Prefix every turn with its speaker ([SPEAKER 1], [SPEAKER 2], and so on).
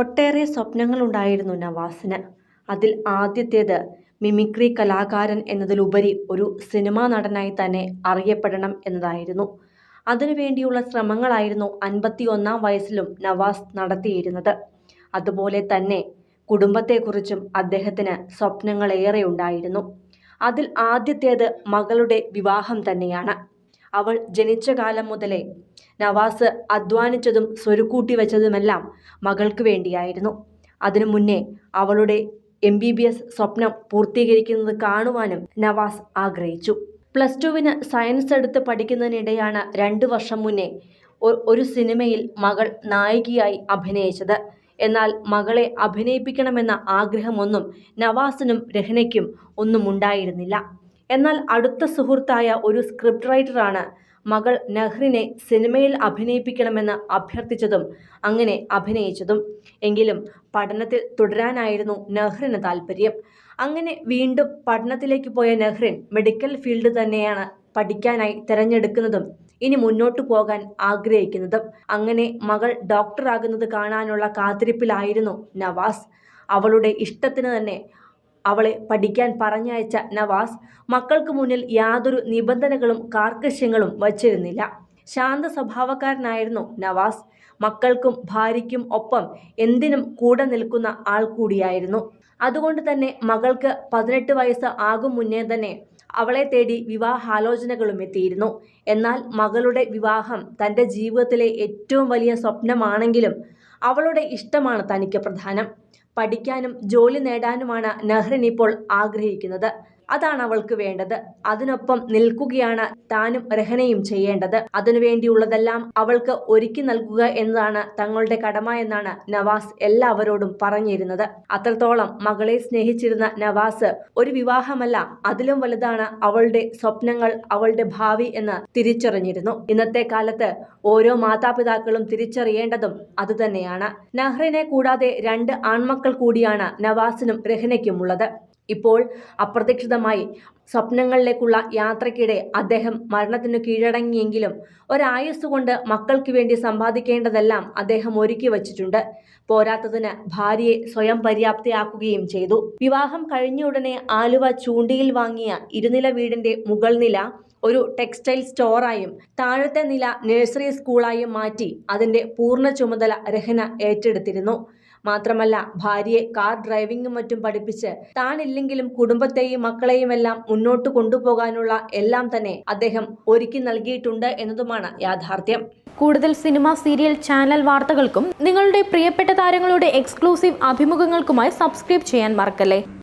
[SPEAKER 1] ഒട്ടേറെ സ്വപ്നങ്ങളുണ്ടായിരുന്നു നവാസിന്. അതിൽ ആദ്യത്തേത് മിമിക്രി കലാകാരൻ എന്നതിലുപരി ഒരു സിനിമാ നടനായി തന്നെ അറിയപ്പെടണം എന്നതായിരുന്നു. അതിനുവേണ്ടിയുള്ള ശ്രമങ്ങളായിരുന്നു അൻപത്തിയൊന്നാം വയസ്സിലും നവാസ് നടത്തിയിരുന്നത്. അതുപോലെ തന്നെ കുടുംബത്തെക്കുറിച്ചും അദ്ദേഹത്തിന് സ്വപ്നങ്ങളേറെ ഉണ്ടായിരുന്നു. അതിൽ ആദ്യത്തേത് മകളുടെ വിവാഹം തന്നെയാണ്. അവൾ ജനിച്ച കാലം മുതലേ നവാസ് അധ്വാനിച്ചതും സ്വരുക്കൂട്ടി വെച്ചതുമെല്ലാം മകൾക്ക് വേണ്ടിയായിരുന്നു. അതിനു മുന്നേ അവളുടെ എം ബി ബി എസ് സ്വപ്നം പൂർത്തീകരിക്കുന്നത് കാണുവാനും നവാസ് ആഗ്രഹിച്ചു. പ്ലസ് ടുവിന് സയൻസ് എടുത്ത് പഠിക്കുന്നതിനിടെയാണ് രണ്ട് വർഷം മുന്നേ ഒരു സിനിമയിൽ മകൾ നായികയായി അഭിനയിച്ചത്. എന്നാൽ മകളെ അഭിനയിപ്പിക്കണമെന്ന ആഗ്രഹമൊന്നും നവാസിനും രഹ്നയ്ക്കും ഒന്നും ഉണ്ടായിരുന്നില്ല എന്നാൽ അടുത്ത സുഹൃത്തായ ഒരു സ്ക്രിപ്റ്റ് റൈറ്ററാണ് മകൾ നഹ്റിനെ സിനിമയിൽ അഭിനയിപ്പിക്കണമെന്ന് അഭ്യർത്ഥിച്ചതും അങ്ങനെ അഭിനയിച്ചതും. എങ്കിലും പഠനത്തിൽ തുടരാനായിരുന്നു നഹ്റിന് താല്പര്യം. അങ്ങനെ വീണ്ടും പഠനത്തിലേക്ക് പോയ നഹ്റിൻ മെഡിക്കൽ ഫീൽഡ് തന്നെയാണ് പഠിക്കാനായി തിരഞ്ഞെടുക്കുന്നതും ഇനി മുന്നോട്ട് പോകാൻ ആഗ്രഹിക്കുന്നതും. അങ്ങനെ മകൾ ഡോക്ടറാകുന്നത് കാണാനുള്ള കാത്തിരിപ്പിലായിരുന്നു നവാസ്. അവളുടെ ഇഷ്ടത്തിന് തന്നെ അവളെ പഠിക്കാൻ പറഞ്ഞയച്ച നവാസ് മക്കൾക്ക് മുന്നിൽ യാതൊരു നിബന്ധനകളും കാർക്കശ്യങ്ങളും വച്ചിരുന്നില്ല. ശാന്ത സ്വഭാവക്കാരനായിരുന്നു നവാസ്. മക്കൾക്കും ഭാര്യയ്ക്കും ഒപ്പം എന്തിനും കൂടെ നിൽക്കുന്ന ആൾ കൂടിയായിരുന്നു. അതുകൊണ്ട് തന്നെ മകൾക്ക് പതിനെട്ട് വയസ്സ് ആകും മുന്നേ തന്നെ അവളെ തേടി വിവാഹാലോചനകളും എത്തിയിരുന്നു. എന്നാൽ മകളുടെ വിവാഹം തന്റെ ജീവിതത്തിലെ ഏറ്റവും വലിയ സ്വപ്നമാണെങ്കിലും അവളുടെ ഇഷ്ടമാണ് തനിക്ക് പ്രധാനം. പഠിക്കാനും ജോലി നേടാനുമാണ് നെഹ്റിൻ ഇപ്പോൾ ആഗ്രഹിക്കുന്നത്. അതാണ് അവൾക്ക് വേണ്ടത്. അതിനൊപ്പം നിൽക്കുകയാണ് താനും രഹനയും ചെയ്യേണ്ടത്. അതിനുവേണ്ടിയുള്ളതെല്ലാം അവൾക്ക് ഒരുക്കി നൽകുക എന്നതാണ് തങ്ങളുടെ കടമ എന്നാണ് നവാസ് എല്ലാവരോടും പറഞ്ഞിരുന്നത്. അത്രത്തോളം മകളെ സ്നേഹിച്ചിരുന്ന നവാസ് ഒരു വിവാഹമല്ല അതിലും വലുതാണ് അവളുടെ സ്വപ്നങ്ങൾ അവളുടെ ഭാവി എന്ന് തിരിച്ചറിഞ്ഞിരുന്നു. ഇന്നത്തെ കാലത്ത് ഓരോ മാതാപിതാക്കളും തിരിച്ചറിയേണ്ടതും അതുതന്നെയാണ്. നഹ്റിനെ കൂടാതെ രണ്ട് ആൺമക്കൾ കൂടിയാണ് നവാസിനും രഹ്നയ്ക്കും ഉള്ളത് ഇപ്പോൾ അപ്രതീക്ഷിതമായി സ്വപ്നങ്ങളിലേക്കുള്ള യാത്രയ്ക്കിടെ അദ്ദേഹം മരണത്തിനു കീഴടങ്ങിയെങ്കിലും ഒരായുസ് കൊണ്ട് മക്കൾക്ക് വേണ്ടി സമ്പാദിക്കേണ്ടതെല്ലാം അദ്ദേഹം ഒരുക്കി വച്ചിട്ടുണ്ട്. പോരാത്തതിന് ഭാര്യയെ സ്വയം പര്യാപ്തയാക്കുകയും ചെയ്തു. വിവാഹം കഴിഞ്ഞ ഉടനെ ആലുവ ചൂണ്ടിയിൽ വാങ്ങിയ ഇരുനില വീടിന്റെ മുകൾ നില ഒരു ടെക്സ്റ്റൈൽ സ്റ്റോറായും താഴത്തെ നില നഴ്സറി സ്കൂളായും മാറ്റി അതിന്റെ പൂർണ ചുമതല രഹന ഏറ്റെടുത്തിരുന്നു. മാത്രമല്ല ഭാര്യയെ കാർ ഡ്രൈവിംഗും മറ്റും പഠിപ്പിച്ച് താനില്ലെങ്കിലും കുടുംബത്തെയും മക്കളെയും എല്ലാം മുന്നോട്ട് കൊണ്ടുപോകാനുള്ള എല്ലാം തന്നെ അദ്ദേഹം ഒരുക്കി നൽകിയിട്ടുണ്ട് എന്നതുമാണ് യാഥാർത്ഥ്യം.
[SPEAKER 2] കൂടുതൽ സിനിമ സീരിയൽ ചാനൽ വാർത്തകൾക്കും നിങ്ങളുടെ പ്രിയപ്പെട്ട താരങ്ങളുടെ എക്സ്ക്ലൂസീവ് അഭിമുഖങ്ങൾക്കുമായി സബ്സ്ക്രൈബ് ചെയ്യാൻ മറക്കല്ലേ?